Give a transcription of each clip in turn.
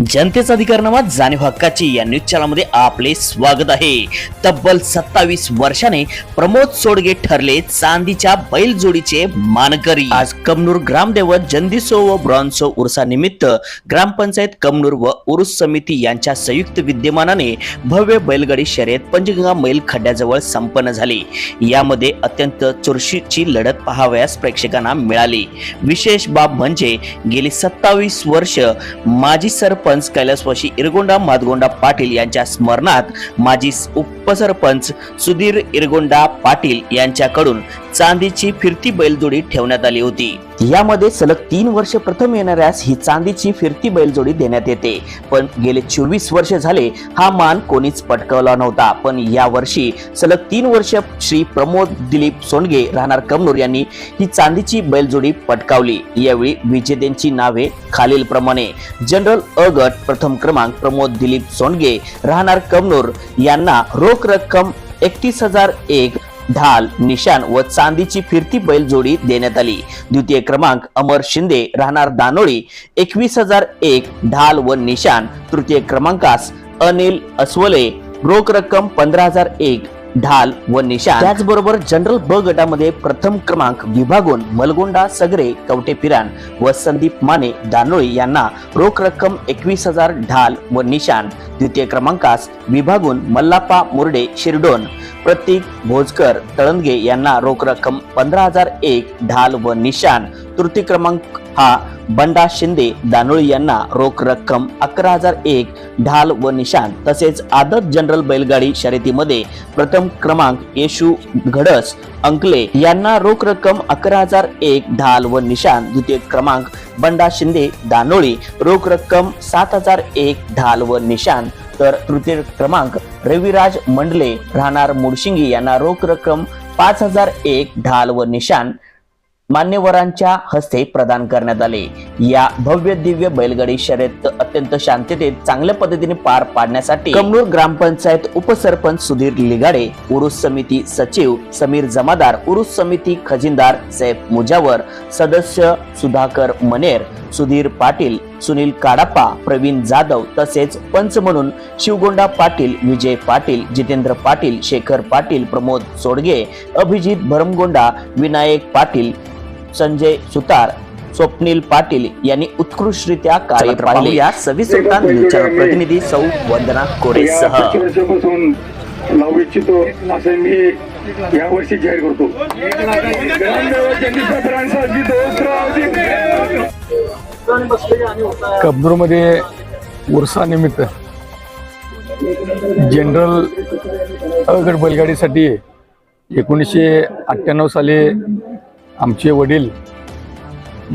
जनतेचा अधिकार नावात जाणीव हक्काची या न्यूज चॅनलमध्ये आपले स्वागत आहे. तब्बल सत्तावीस वर्षाने प्रमोद सोडगे ठरले चांदीच्या बैलजोडीचे मानकरी. आज कमनूर ग्रामदेवत जंदिसो व ब्रॉन्सो उर्सानिमित्त ग्रामपंचायत कमनूर व उरुस समिती यांच्या संयुक्त विद्यमानाने भव्य बैलगाडी शर्यत पंचगंगा मैल खड्ड्याजवळ संपन्न झाली. यामध्ये अत्यंत चुरशीची लढत पाहावयास प्रेक्षकांना मिळाली. विशेष बाब म्हणजे गेली सत्तावीस वर्ष माजी सरपंच कैलासवासी इरगोंडा माधगोंडा पाटील यांच्या स्मरणात माजी उपसरपंच सुधीर इरगोंडा पाटील यांच्याकडून चांदीची फिरती बैलजोडी ठेवण्यात आली होती. यामध्ये सलग तीन वर्ष प्रथम येणाऱ्यास ही चांदीची फिरती बैलजोडी देण्यात येते. पण गेले चोवीस वर्ष झाले हा मान कोणीच पटकवला नव्हता. पण या वर्षी सलग तीन वर्ष श्री प्रमोद दिलीप सोंडगे राहणार कमनूर यांनी ही चांदीची बैलजोडी पटकावली. यावेळी विजेत्यांची नावे खालील प्रमाणे जनरल अ गट प्रथम क्रमांक प्रमोद दिलीप सोंडगे राहणार कमनूर यांना रोख रक्कम एकतीस हजार एक ढाल निशान व चांदीची फिरती बैल जोडी देण्यात आली. द्वितीय क्रमांक अमर शिंदे राहणार दानोळी. एकवीस हजार एक ढाल व निशान तृतीय क्रमांकास अनिल अस्वले. रोख रक्कम पंधरा हजार एक ढाल व निशान त्याचबरोबर जनरल ब गटामध्ये प्रथम क्रमांक विभागून मलगोंडा सगरे कवटे पिरान व संदीप माने दानोळी यांना रोख रक्कम एकवीस हजार ढाल व निशान द्वितीय क्रमांकास विभागून मल्लापा मुर्डे शिरडोन. प्रतीक भोजकर तळंदगे यांना रोख रक्कम पंधरा हजार एक ढाल व निशान तृतीय क्रमांक हा बंडा शिंदे दानोळी यांना रोख रक्कम अकरा हजार एक ढाल व निशान तसेच आदत जनरल बैलगाडी शर्यतीमध्ये प्रथम क्रमांक येशू घडस अंकले यांना रोख रक्कम अकरा हजार एक ढाल व निशान द्वितीय क्रमांक बंडा शिंदे दानोळी रोख रक्कम सात हजार एक ढाल व निशान तर तृतीय क्रमांक रविराज मंडले राहणार मुडशिंगी यांना रोख रक्कम पाच हजार एक ढाल व निशान मान्यवरांच्या हस्ते प्रदान करण्यात आले. या भव्य दिव्य बैलगाडी शर्यत अत्यंत शांततेत चांगल्या पद्धतीने पार पाडण्यासाठी कमनूर ग्रामपंचायत उपसरपंच सुधीर लिगाडे उरुस समिती सचिव समीर जमादार उरुस समिती खजिनदार सैफ मुजावर सदस्य सुधाकर मनेर सुधीर पाटील सुनील काडाप्पा प्रवीण जाधव तसेच पंच म्हणून शिवगोंडा पाटील विजय पाटील जितेंद्र पाटील शेखर पाटील प्रमोद सोडगे अभिजित भरमगोंडा विनायक पाटील संजय सुतार स्वप्नील पाटील यांनी उत्कृष्टरित्या कार्य पाहिले. या सविस्तर न्यूजच्या प्रतिनिधी सौ वंदना कोरे सह लावू इच्छितो असं मी या वर्षी जाहीर करतो. कबनूरमध्ये उर्सानिमित्त जनरल अगड बैलगाडीसाठी एकोणीसशे अठ्ठ्याण्णव साली आमचे वडील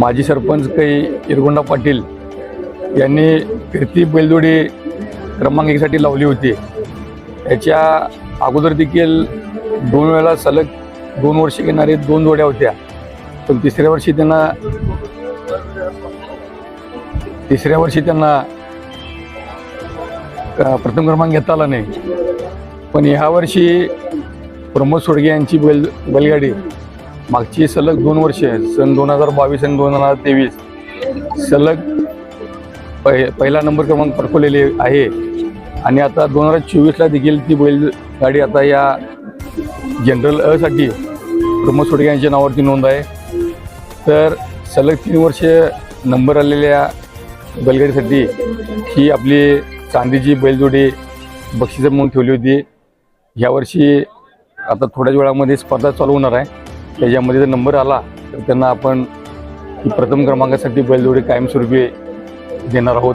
माजी सरपंच काही इरगोंडा पाटील यांनी फिरती बैलजोडी क्रमांक एकसाठी लावली होती. याच्या अगोदर देखील दोन वेळा सलग दोन वर्ष घेणारे दोन जोड्या होत्या. पण तिसऱ्या वर्षी त्यांना तिसऱ्या वर्षी त्यांना प्रथम क्रमांक घेता आला नाही. पण ह्या वर्षी प्रमोद सोडगे यांची बैल बैलगाडी मागची सलग दोन वर्ष सन दोन हजार बावीस आणि दोन हजार तेवीस. सलग पहि पहिला नंबर क्रमांक पटकवलेले आहे. आणि आता दोन हजार चोवीसला देखील ती बैलगाडी आता या जनरल असाठी प्रमोद सोडगे यांच्या नावावरती नोंद आहे. तर सलग तीन वर्ष नंबर आलेल्या बैलगाडीसाठी ही आपली चांदीची बैलजोडी बक्षिसं म्हणून ठेवली होती. यावर्षी आता थोड्याच वेळामध्ये स्पर्धा चालू होणार आहे. त्याच्यामध्ये जर नंबर आला तर त्यांना आपण प्रथम क्रमांकासाठी बैलजोडी कायमस्वरूपी देणार आहोत.